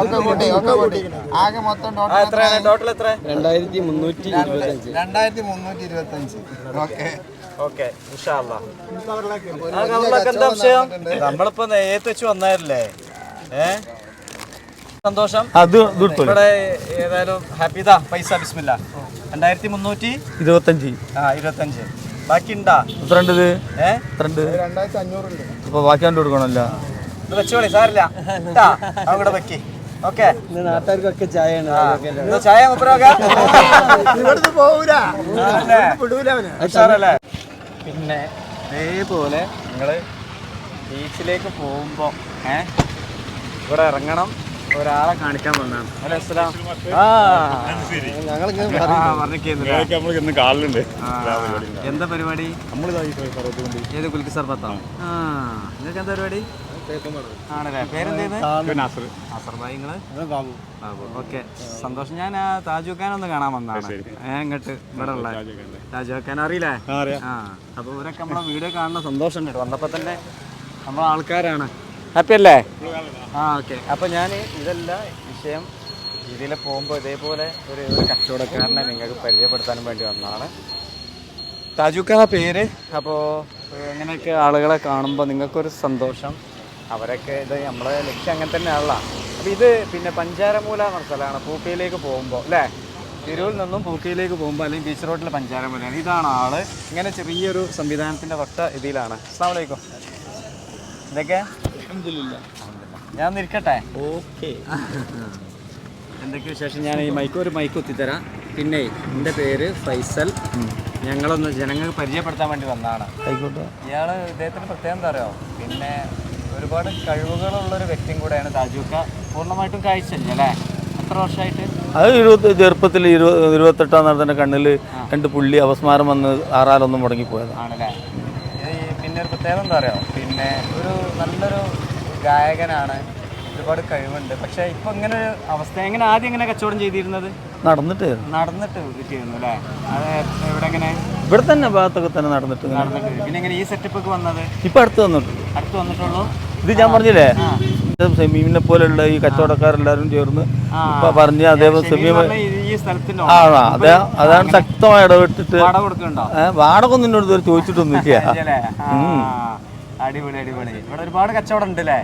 ഒക്കെ കൂട്ടി ഒക്കെ കൂട്ടി ആകെ മൊത്തം ടോട്ടൽ ടോട്ടൽ എത്ര? രണ്ടായിരത്തി മുന്നൂറ്റി ഇരുപത്തഞ്ച്. രണ്ടായിരത്തി മുന്നൂറ്റി ഇരുപത്തി അഞ്ച് ഓക്കെ ഓക്കെ എന്താ വിഷയം? നമ്മളിപ്പോ നേരത്തെ വെച്ച് വന്നായിരുന്നേ ഏ? സന്തോഷം. ഇവിടെ ഏതായാലും ഹാപ്പി ഇതാ പൈസ ബിസ്മില്ല. രണ്ടായിരത്തി മുന്നൂറ്റി ഇരുപത്തഞ്ച്. ആ ഇരുപത്തഞ്ച്. ബാക്കി ഉണ്ടാ എത്രണ്ട് ഇത്? ഏ? എത്രണ്ട് രണ്ടായിരത്തി അപ്പൊ ബാക്കി കണ്ടു കൊടുക്കണമല്ലോ ഇത് വെച്ചോളി സാറില്ല അവിടെ വെക്കി. ഓക്കെ. നാട്ടുകാർക്കൊക്കെ ചായ ചായ ഉഷാറല്ലേ പിന്നെ ഇതേപോലെ നിങ്ങൾ ബീച്ചിലേക്ക് പോകുമ്പോൾ ഏ? ഇവിടെ ഇറങ്ങണം. ഒരാളെ കാണിക്കാൻ വന്നാണ്. അല്ലെ അസ്സലാം? കാലിലുണ്ട് എന്താ പരിപാടി? ഏത് കുൽക്കി സർബത്താണ് ആ. നിങ്ങൾക്ക് എന്താ പരിപാടി? ആണല്ലേ? പേരെന്തേന്ന് നാസർ. ഭായി നിങ്ങൾ? ബാബു ഓക്കെ. സന്തോഷം. ഞാൻ ആ താജ് ഒന്ന് കാണാൻ വന്നതാണ്. അങ്ങോട്ട് ഇങ്ങോട്ട് ഇവിടെ ഉള്ള. താജുഖാൻ അറിയില്ലേ? ആ അപ്പൊ ഇവരൊക്കെ നമ്മളെ വീഡിയോ കാണുന്ന സന്തോഷം ഉണ്ട് വന്നപ്പോ തന്നെ നമ്മളെ ആൾക്കാരാണ്. ഹാപ്പി അല്ലേ? ആ ഓക്കെ. അപ്പൊ ഞാൻ ഇതല്ല വിഷയം. ഇതിൽ പോകുമ്പോൾ ഇതേപോലെ ഒരു ഒരു കച്ചവടക്കാരനെ നിങ്ങൾക്ക് പരിചയപ്പെടുത്താനും വേണ്ടി വന്നതാണ്. താജുക്ക പേര്? അപ്പോൾ ഇങ്ങനെയൊക്കെ ആളുകളെ കാണുമ്പോൾ നിങ്ങൾക്കൊരു സന്തോഷം? അവരൊക്കെ ഇത് നമ്മളെ ലക്ഷ്യം അങ്ങനെ തന്നെയാണല്ലോ. അപ്പോൾ ഇത് പിന്നെ പഞ്ചാരമൂല എന്ന സ്ഥലമാണ്. പൂക്കയിലേക്ക് പോകുമ്പോൾ അല്ലേ? തിരൂരിൽ നിന്നും പൂക്കയിലേക്ക് പോകുമ്പോൾ അല്ലെങ്കിൽ ബീച്ച് റോഡിലെ പഞ്ചാരമൂലയാണ്. ഇതാണ് ആൾ. ഇങ്ങനെ ചെറിയൊരു സംവിധാനത്തിന്റെ വട്ട ഇതിലാണ്. അസ്സാം വലൈക്കും ഇതൊക്കെ ഞാൻ നിൽക്കട്ടെ ഓക്കെ. എന്തൊക്കെ വിശേഷം? ഞാൻ ഈ മൈക്ക് ഒരു മൈക്ക് കുത്തിത്തരാം. പിന്നെ എന്റെ പേര് ഫൈസൽ. ഞങ്ങളൊന്ന് ജനങ്ങൾക്ക് പരിചയപ്പെടുത്താൻ വേണ്ടി വന്നതാണ്. ആയിക്കോട്ടെ. ഇയാൾ ഇദ്ദേഹത്തിന് പ്രത്യേകം എന്താ അറിയോ? പിന്നെ ഒരുപാട് കഴിവുകളുള്ള ഒരു വ്യക്തിയും കൂടെയാണ് താജുക്ക. പൂർണമായിട്ടും കാഴ്ചയില്ല? അല്ലേ? എത്ര വർഷമായിട്ട്? അത് ഇരുപത്തി ചെറുപ്പത്തിൽ ഇരുപത് ഇരുപത്തെട്ടാം നടത്തിന്റെ കണ്ണിൽ രണ്ട് പുള്ളി അപസ്മാരം വന്ന് ആറാലൊന്നും മുടങ്ങിപ്പോയത്. ആണല്ലേ? പിന്നെ ഒരു പ്രത്യേകത എന്താ അറിയോ? പിന്നെ ഒരു നല്ലൊരു ഗായകനാണ്. ഒരുപാട് കഴിവുണ്ട്. പക്ഷേ ഇപ്പൊ ഇങ്ങനെ ഒരു അവസ്ഥ എങ്ങനെ ആദ്യം എങ്ങനെ കച്ചവടം ചെയ്തിരുന്നത്? നടന്നിട്ട് നടന്നിട്ട് ചെയ്തിരുന്നു അല്ലേ? അത് എവിടെ എങ്ങനെ? ഇവിടെ തന്നെ ഭാഗത്തൊക്കെ തന്നെ നടന്നിട്ട് പിന്നെ എങ്ങനെ ഈ സെറ്റപ്പ് ഒക്കെ വന്നത്? ഇപ്പൊ അടുത്ത് വന്നിട്ടുണ്ട്. അടുത്ത് വന്നിട്ടുള്ളൂ? ഇത് ഞാൻ പറഞ്ഞില്ലേ? സെമീമിനെ പോലെയുള്ള ഈ കച്ചവടക്കാരെല്ലാരും ചേർന്ന് ഇപ്പൊ പറഞ്ഞ് അതേപോലെ സെമീമ ആ അതെ അതാണ് ശക്തമായി ഇടപെട്ടിട്ട് വാടക ഒന്നും എന്നോട് അടിപൊളി അടിപൊളി. ഇവിടെ ഒരുപാട് കച്ചവടം ഉണ്ട് അല്ലേ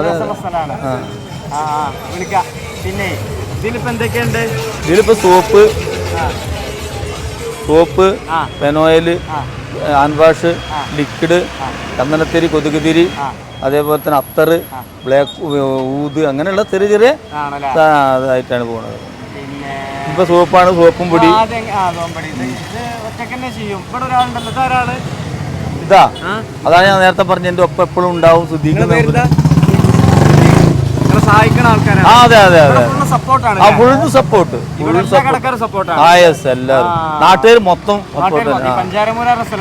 ഒരു സംഭവം സ്ഥലമാണ്. ആ വിളിക്കാം. പിന്നെ ഇതിലിപ്പോ എന്തൊക്കെയുണ്ട്? ഇതിലിപ്പോ soap soap phenyl phenyl hand wash liquid ചന്ദനത്തിരി കൊതുകുതിരി. അതേപോലെ തന്നെ അത്തർ ബ്ലാക്ക് ഊത് അങ്ങനെയുള്ള ചെറിയ ചെറിയ ഇതായിട്ടാണ് പോകുന്നത് ഇപ്പൊ സോപ്പാണ് സോപ്പും പൊടി. ഇത് അതാണ് ഞാൻ നേരത്തെ പറഞ്ഞ എന്റെ ഒപ്പം എപ്പോഴും ഉണ്ടാവും ശ്രദ്ധിക്കുന്ന സഹായിക്കണ ആൾക്കാരാണ്. അതെ അതെ അതെ. സപ്പോർട്ടാണ് ആ ഫുൾ സപ്പോർട്ട് സപ്പോർട്ടാണ് ആ യെസ് എല്ലാവരും. നാട്ടുകാർ മൊത്തം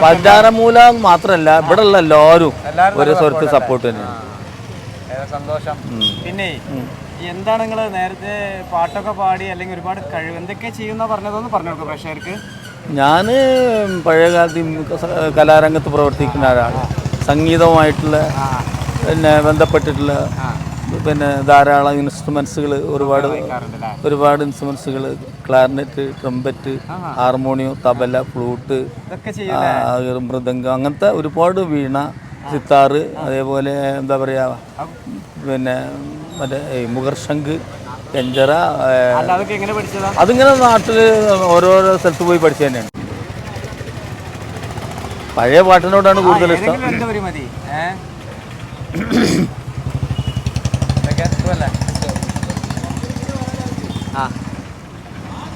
പഞ്ചാരമൂല മാത്രല്ല ഇവിടെ ഉള്ള എല്ലാവരും എല്ലാവരും ഒരു സ്വരത്ത് സപ്പോർട്ട് തന്നെയാണ്. സന്തോഷം? പിന്നെ എന്താണ് നിങ്ങൾ നേരത്തെ പാട്ടൊക്കെ പാടി അല്ലെങ്കിൽ ഒരുപാട് കഴിവ് എന്തൊക്കെ ചെയ്യുന്ന പറഞ്ഞതൊന്ന് പറഞ്ഞു കൊടുക്കും പ്രേക്ഷകർക്ക്. ഞാൻ പഴയകാലത്ത് കലാരംഗത്ത് പ്രവർത്തിക്കുന്ന ആളാണ് സംഗീതവുമായിട്ടുള്ള പിന്നെ ബന്ധപ്പെട്ടിട്ടുള്ള പിന്നെ ധാരാളം ഇൻസ്ട്രുമെൻസുകൾ ഒരുപാട് ഒരുപാട് ഇൻസ്ട്രുമെൻസുകൾ clarinet trumpet harmonium tabla flute mridangam. അങ്ങനത്തെ ഒരുപാട് വീണ സിത്താറ് അതേപോലെ എന്താ പറയുക പിന്നെ മറ്റേ മുഗർശങ്ക് കെഞ്ചറ അതിങ്ങനെ നാട്ടിൽ ഓരോരോ സ്ഥലത്ത് പോയി പഠിച്ചു തന്നെയാണ്. പഴയ പാട്ടിനോടാണ് കൂടുതൽ ഇഷ്ടം ഏതെങ്കിലും രണ്ട് വരി മതി ഏ ഇതൊക്കെ സുഖല്ലേ? ആ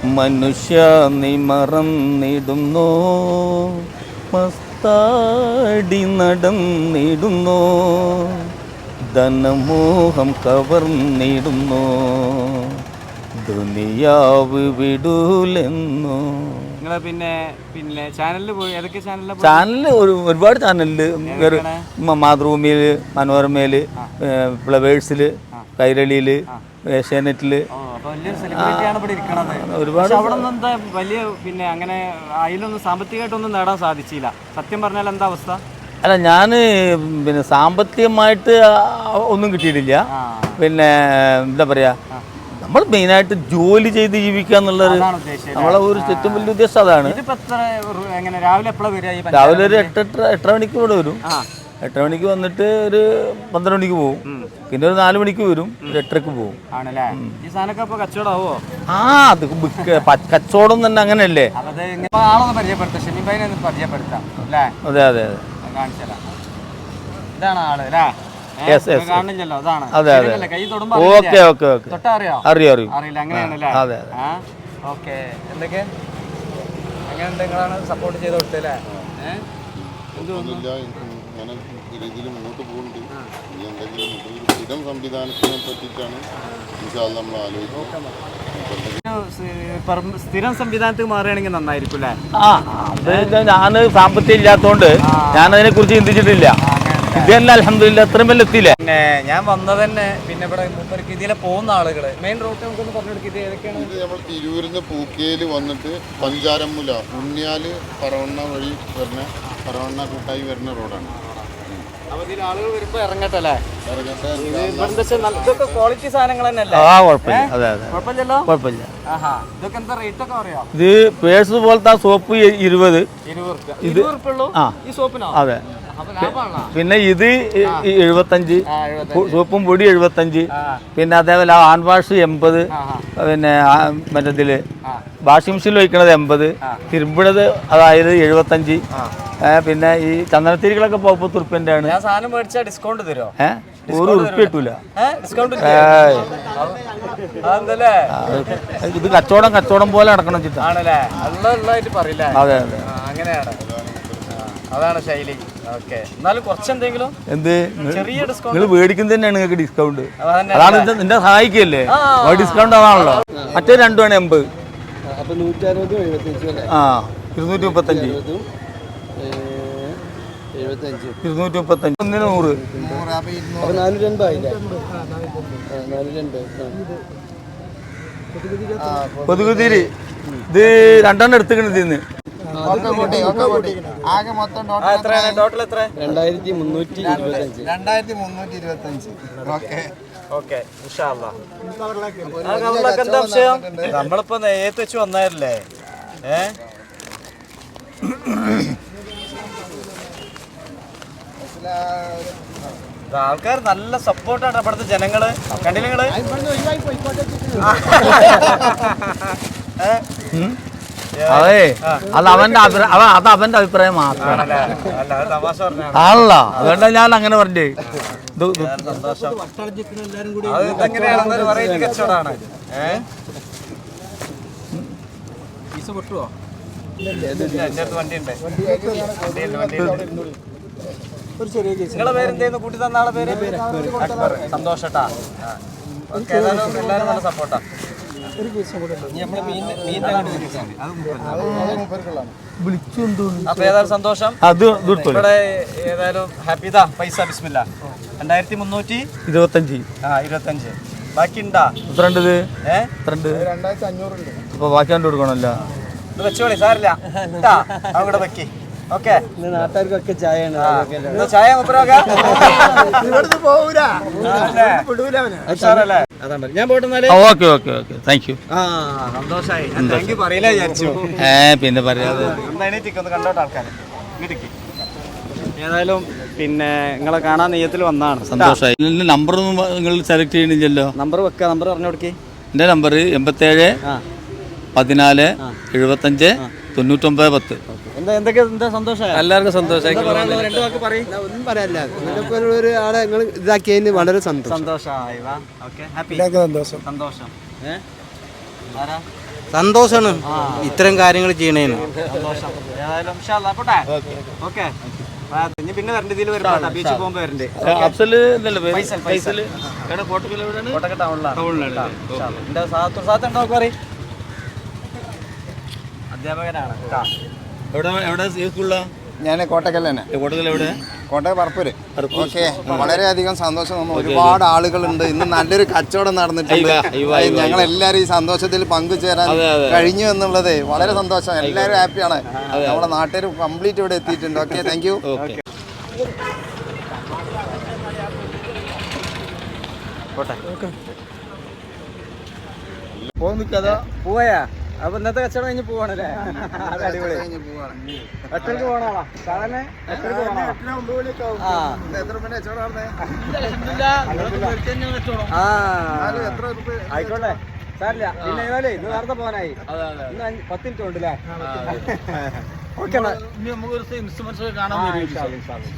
മനുഷ്യ നീ മറന്നിടുന്നു മസ്താടി നടന്നിടുന്നു. ധനമോഹം കവർന്നിടുന്നു. ദുനിയാവ് വിടൂലെന്നു. നിങ്ങൾ പിന്നെ പിന്നെ ചാനലിൽ പോയി ഏതൊക്കെ ചാനലിൽ ചാനലിൽ ഒരു ഒരുപാട് ചാനലിൽ. മാതൃഭൂമിയിൽ മനോരമയിൽ ഫ്ലവേഴ്സിൽ കൈരളിയിൽ ഏഷ്യാനെറ്റിൽ ഒരുപാട് അവിടെ എന്താ വലിയ പിന്നെ അങ്ങനെ അതിലൊന്നും സാമ്പത്തികമായിട്ടൊന്നും നേടാൻ സാധിച്ചില്ല. സത്യം പറഞ്ഞാൽ എന്താ അവസ്ഥ? അല്ല ഞാൻ പിന്നെ സാമ്പത്തികമായിട്ട് ഒന്നും കിട്ടിയിട്ടില്ല. പിന്നെ എന്താ പറയാ നമ്മൾ മെയിനായിട്ട് ജോലി ചെയ്ത് ജീവിക്കുക എന്നുള്ളത് നമ്മളെ ഒരു ഏറ്റവും വലിയ ഉദ്ദേശം അതാണ്. രാവിലെ ഒരു എട്ട് എട്ടര എട്ടര മണിക്ക് ഇവിടെ വരും. എട്ടര മണിക്ക് വന്നിട്ട് ഒരു പന്ത്രണ്ട് മണിക്ക് പോകും പിന്നെ ഒരു നാല് മണിക്ക് വരും. ഒരു എട്ടരക്ക് പോകും ആ അത് കച്ചവടം തന്നെ അങ്ങനെയല്ലേ? അത് അതെ അതെ. ഇതാണ് ആൾ അല്ലേ? അതെ, അതെ. ഓക്കെ? ഓക്കെ ഓക്കെ അറിയോ അറിയോ അറിയും അറിയും. അറിയില്ല അങ്ങനെയാണല്ലേ? അതെ, അതെ. ഓക്കെ എന്തൊക്കെ? അങ്ങനെ നിങ്ങളാണ് സപ്പോർട്ട് ചെയ്ത് കൊടുത്തല്ലേ ഏഹ് എന്ത് തോന്നുന്നു? ഇല്ല രീതിയിൽ മുന്നോട്ട് പോകുന്നുണ്ട്. ഇനി എന്തെങ്കിലും ഒരു സ്ഥിരം സംവിധാനത്തിനെ പറ്റിയിട്ടാണ് നമ്മൾ ആലോചിക്കുന്നത്. സ്ഥിരം സംവിധാനത്തിൽ മാറുകയാണെങ്കിൽ നന്നായിരിക്കും അല്ലേ? ആ അത് ഞാൻ സാമ്പത്തികം ഇല്ലാത്തതുകൊണ്ട് ഞാൻ അതിനെ കുറിച്ച് ചിന്തിച്ചിട്ടില്ല ഇത് തന്നെ അലഹമില്ല അത്രയും വല്ല എത്തിയില്ലേ? പിന്നെ ഞാൻ വന്നത് തന്നെ പിന്നെ ഇവിടെ മൂപ്പർക്ക് ഇതിലെ പോകുന്ന ആളുകൾ. മെയിൻ റൂട്ട് നമുക്കൊന്ന് പറഞ്ഞു കൊടുക്കുക ഇത് ഏതൊക്കെയാണ്? ഇത് നമ്മൾ തിരൂരിന്ന് പൂക്കേൽ വന്നിട്ട് പഞ്ചാരമ്മുല ഉണ്ണിയാൽ പറവണ്ണ വഴി വരുന്ന പറവണ്ണ കൂട്ടായി വരുന്ന റോഡാണ്. അപ്പൊ ഇതിൽ ആളുകൾ വരുമ്പോ ഇറങ്ങട്ടല്ലേ ഇറങ്ങട്ടെ. ഇത് ഇവിടുത്തെ വെച്ചാൽ നല്ല- ഇതൊക്കെ ക്വാളിറ്റി സാധനങ്ങൾ ആ കുഴപ്പമില്ല. അതെ അതെ. കുഴപ്പമില്ലല്ലോ? കുഴപ്പമില്ല. ആഹാ. ഇതൊക്കെ എന്താ റേറ്റ് ഒക്കെ പറയാം? ഇത് പേഴ്സ് പോലത്തെ ആ സോപ്പ് ഇ- ഇരുപത്. ഇരുപത് ഉള്ളൂ? ആ. ഈ സോപ്പിനോ? അതെ. പിന്നെ ഇത് എഴുപത്തഞ്ച് സോപ്പും പൊടി എഴുപത്തഞ്ച്. പിന്നെ അതേപോലെ ആൺ ഹാൻഡ് വാഷ് എൺപത്. പിന്നെ മറ്റേ ഇതിൽ വാഷിംഗ് മെഷീനിൽ വയ്ക്കണത് എൺപത്. തിരുമ്പണത് അതായത് എഴുപത്തഞ്ച്. പിന്നെ ഈ ചന്ദനത്തിരികളൊക്കെ മുപ്പത്തി ഉറുപ്പ്യന്റെ ആണ് ഡിസ്കൗണ്ട് തരുമോ ഏഹ് ഒരു ഉറുപ്പ് കിട്ടൂല ഇത് കച്ചവടം കച്ചവടം പോലെ നടക്കണം പറയില്ലേ? അതെ അതെ. അതാണ് ശൈലി. ഓക്കെ. എന്നാലും കുറച്ചെന്തെങ്കിലും എന്ത്? ചെറിയ ഡിസ്കൗണ്ട് നിങ്ങൾ മേടിക്കുന്ന തന്നെയാണ് നിങ്ങൾക്ക് ഡിസ്കൗണ്ട് അതാണ് നിന്റെ സഹായിക്കല്ലേ? ഡിസ്കൗണ്ട് അതാണല്ലോ മറ്റേ രണ്ടുമാണ് എൺപത്. ആ ഇരുന്നൂറ്റി മുപ്പത്തഞ്ച് ഇരുന്നൂറ്റി മുപ്പത്തഞ്ച് ഒന്നിന് നൂറ്. കൊതുകുതിരി. ഇത് രണ്ടെണ്ണം എടുത്തിട്ടുണ്ട് ഇന്ന്. ഒക്കെ കൂട്ടി ഒക്കെ കൂട്ടി. ആകെ മൊത്തം ടോട്ടൽ എത്ര? രണ്ടായിരത്തി മുന്നൂറ്റി രണ്ടായിരത്തി മുന്നൂറ്റി ഇരുപത്തി അഞ്ച് ഓക്കെ ഓക്കെ എന്താ വിഷയം? നമ്മളിപ്പോ നേരത്തെ വെച്ച് വന്നായിരുന്നല്ലേ? ഏ? ആൾക്കാർ നല്ല സപ്പോർട്ടാണ് അവിടുത്തെ ജനങ്ങൾ. കണ്ടില്ല നിങ്ങൾ? ഏ? അതെ. അത് അവന്റെ അഭിപ്രായം അത് അവന്റെ അഭിപ്രായം മാത്രമാണ് ആണല്ല? അതുകൊണ്ടാ ഞാൻ അങ്ങനെ പറഞ്ഞേ. നിങ്ങളെ പേരെന്തേന്ന് കൂട്ടി തന്ന ആളെ പേര്? അക്ബർ. സന്തോഷട്ടാ. എല്ലാവരും നല്ല സപ്പോർട്ടാ. നമ്മൾ മീൻ കൂടെ. അപ്പൊ ഏതായാലും സന്തോഷം? അത് ഇവിടെ ഏതായാലും ഹാപ്പി ഇതാ പൈസ ബിസ്മില്ല. രണ്ടായിരത്തി മുന്നൂറ്റി ഇരുപത്തഞ്ച്. ആ ഇരുപത്തഞ്ച്. ബാക്കി ഉണ്ടാ എത്രണ്ടത് ഇത്? ഏ? എത്രണ്ട് രണ്ടായിരത്തി അഞ്ഞൂറുണ്ട് അപ്പൊ ബാക്കി കണ്ടു കൊടുക്കണമല്ല. ഇത് വെച്ചോളി സാറില്ല അവിടെ വെക്കി. ഓക്കെ. നാട്ടുകാർക്കൊക്കെ? ചായ മുപ്പരാകാ ഇവിടുന്ന് പോകൂല വിടൂല അവന്. ഉഷാറല്ലേ? അതാണ് ഞാൻ പോട്ടെന്നാൽ okay okay okay. Thank you ആ സന്തോഷായി. ഞാൻ താങ്ക് യു പറയില്ല വിചാരിച്ചു. ഏ പിന്നെ പറയാതെ. ഒന്ന് കണ്ടോട്ടെ ആൾക്കാർ ഇങ്ങോട്ടേക്ക് ഏതായാലും പിന്നെ നിങ്ങളെ കാണാൻ നെയ്യത്തിൽ വന്നാണ്. സന്തോഷമായി ഇതിന്റെ നമ്പർ നിങ്ങൾ സെലക്ട് ചെയ്യണില്ലല്ലോ. നമ്പർ വെക്കുക നമ്പർ പറഞ്ഞു കൊടുക്കേ. എന്റെ നമ്പർ എൺപത്തേഴ് പതിനാല് എഴുപത്തഞ്ച് തൊണ്ണൂറ്റൊമ്പത് പത്ത്. എന്തൊക്കെ എന്താ എല്ലാവർക്കും ഒന്നും പറയാനില്ല. നിങ്ങളിപ്പോ ഒരു ആളെ നിങ്ങൾ ഇതാക്കിയതിന് വളരെ സന്തോഷം. സന്തോഷമായി വാ. Okay happy. സന്തോഷം. സന്തോഷം. ഏ? ആരാ? സന്തോഷമാണ് ഇത്തരം കാര്യങ്ങൾ ചെയ്യണേന്. സന്തോഷം. ഏതായാലും ഇൻഷാ അല്ലാ, പോട്ടെ. ഓക്കെ. ഇനി പിന്നെ വരണ്ട ഇതിൽ ബീച്ചിൽ വരണ്ടേ. കോട്ടക്കൽ ടൗണിലാണ്. ടൗണിലാണ് അധ്യാപകനാണ്. കേട്ടാ. എവിടെ എവിടെ ഈ സ്കൂളിലാണ് ഞാൻ കോട്ടക്കൽ തന്നെ കോട്ടക്കൽ എവിടെ? കോട്ടയം പറപ്പൂര്. ഓക്കെ വളരെയധികം സന്തോഷം നമ്മൾ ഒരുപാട് ആളുകളുണ്ട്. ഇന്ന് നല്ലൊരു കച്ചവടം നടന്നിട്ടുണ്ട്. ഞങ്ങൾ എല്ലാവരും ഈ സന്തോഷത്തിൽ പങ്കുചേരാൻ. കഴിഞ്ഞു എന്നുള്ളത് വളരെ സന്തോഷം. എല്ലാവരും ഹാപ്പിയാണ്. നമ്മുടെ നാട്ടുകാർ കംപ്ലീറ്റ് ഇവിടെ എത്തിയിട്ടുണ്ട്. ഓക്കെ താങ്ക് യു പോവാ. പോയാ അപ്പൊ ഇന്നത്തെ കച്ചവടം കഴിഞ്ഞ് പോവാണല്ലേ? അത് അടിപൊളി. എട്ടരക്ക് പോണോളാ സാധാരണ എട്ടരക്ക് പോണോ ആ. ആയിക്കോട്ടെ. സാറില്ല പിന്നെ ഏതായാലും ഇന്ന് നേരത്തെ പോകാനായി? ഇന്ന് പത്ത് മിനിറ്റ് ഉണ്ടല്ലേ? ഓക്കെ ഇൻസ്ട്രുമെന്റ്സ് കാണാൻ